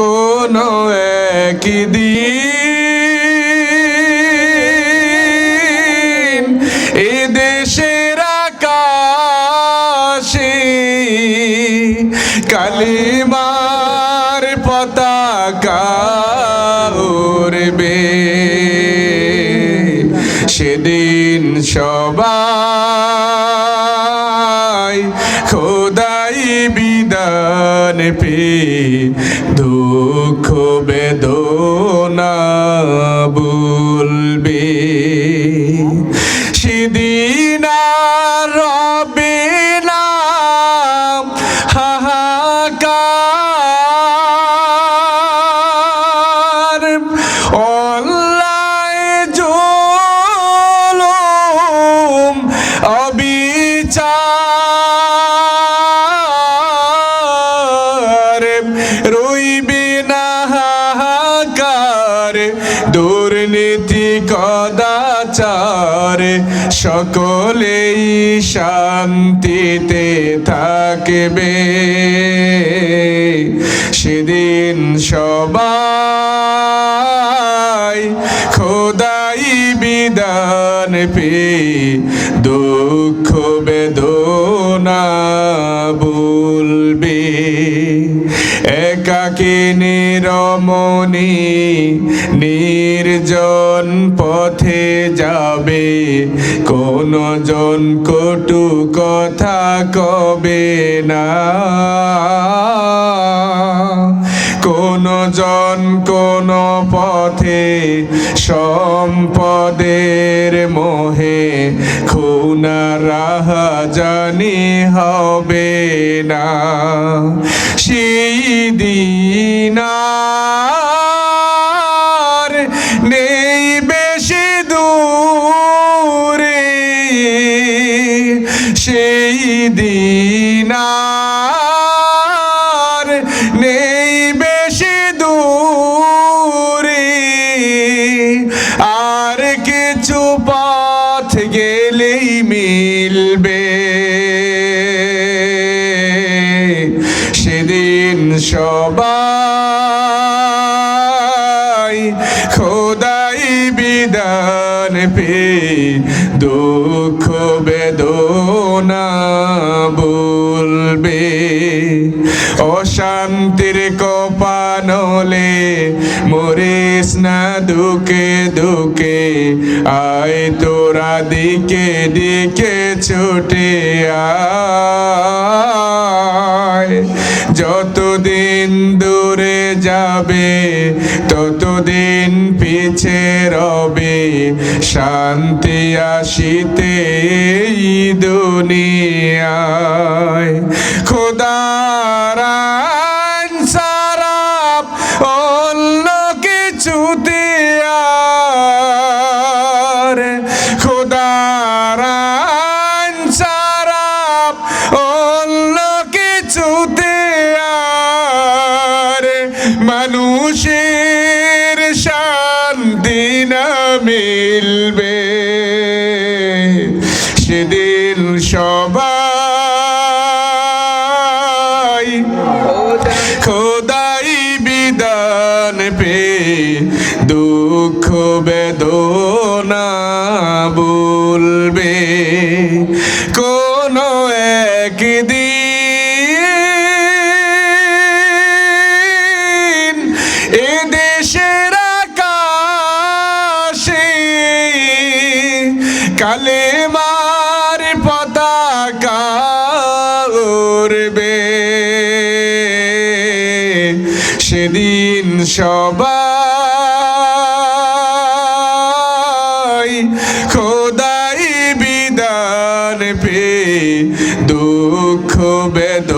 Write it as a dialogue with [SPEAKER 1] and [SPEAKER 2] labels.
[SPEAKER 1] কোনো একদিন এ দেশের আকাশে কালিমার পতাকা উড়বে। সেদিন সবাই খোদাই বিদান পে দুঃখ বেদনা বলবে। সেদিন রবে না হাহাকার দুর্নীতি কদাচার সকলেই শান্তিতে থাকবে। সেদিন সবাই খোদাই বিদান পে দুঃখ বেদনা বলবে একাকে নিরমণি নির্জন পথে যাবে কোন জন কটু কথা কবে না। কোন জন কোন পথে সম্পদের মোহে খুনা রাহা জানি হবে না। সেই দিন নেই বেশি দূরে। সেই দিন বিদান পে দুঃখ বেদনা বলবে। অশান্তির কপানলে মরিস না দুকে দুকে আয় তোরা দিকে দিকে ছুটে যতদিন দূরে যাবে, ততদিন রবে, শান্তি আসিতে দুনিয়ায়। খোদার আইন সারা অন্য কিছুতে আর। খোদার আইন সারা অন্য কিছুতে আর। মানুষের মিলবে। সেদিন সবাই খোদাই বিদান পে দুঃখ বেদনা বলবে। কালেমার পতাকা উড়বে। সেদিন সবাই খোদাই বিদান পে দুঃখ বেদ